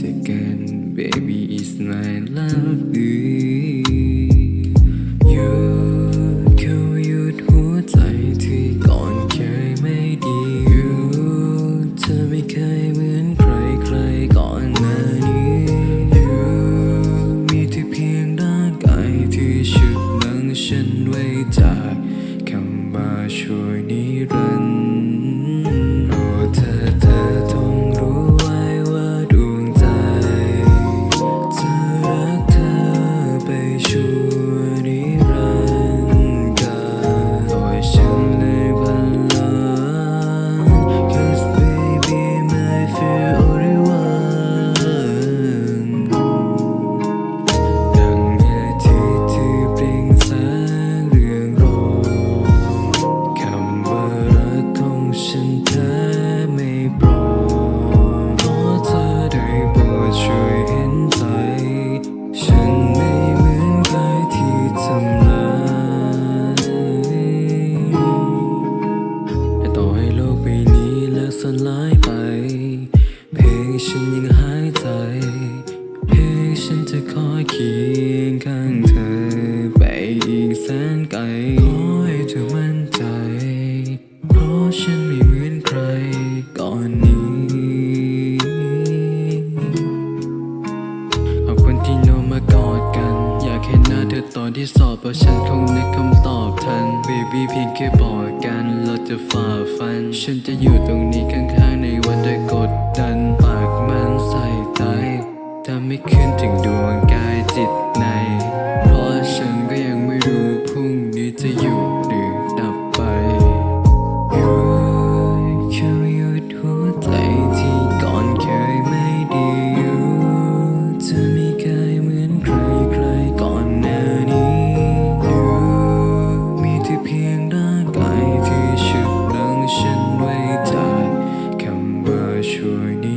จากกัน Baby is my love หยุดเขาหยุดหัวใจที่ก่อนเคยไม่ดีหยุดเธอไม่เคยเหมือนใครใครก่อนหน้านี้หยุดมีแต่เพียงร่างกายที่ชุดบังฉันไว้จากคำว่าช่วยนิรันดร์ นี้เลิกสลายไป เพลงฉันยังหายใจ เพลงฉันจะคอยเคียงข้างเธอ ไปอีกแสนไกลขอให้เธอมั่นใจ เพราะฉันไม่เหมือนใครก่อนนี้ขอบคุณที่โนมากอดกัน อยากเห็นหน้าเธอตอนที่สอบเพราะฉันคงนึกคำตอบทัน Baby เพียงแค่บอกกัน จะฝ่าฟัน ฉันจะอยู่ตรงนี้ข้างๆในวันที่กดดัน ปากมันใส่ใจทำให้ขึ้นถึงดวงกายจิต чуйни.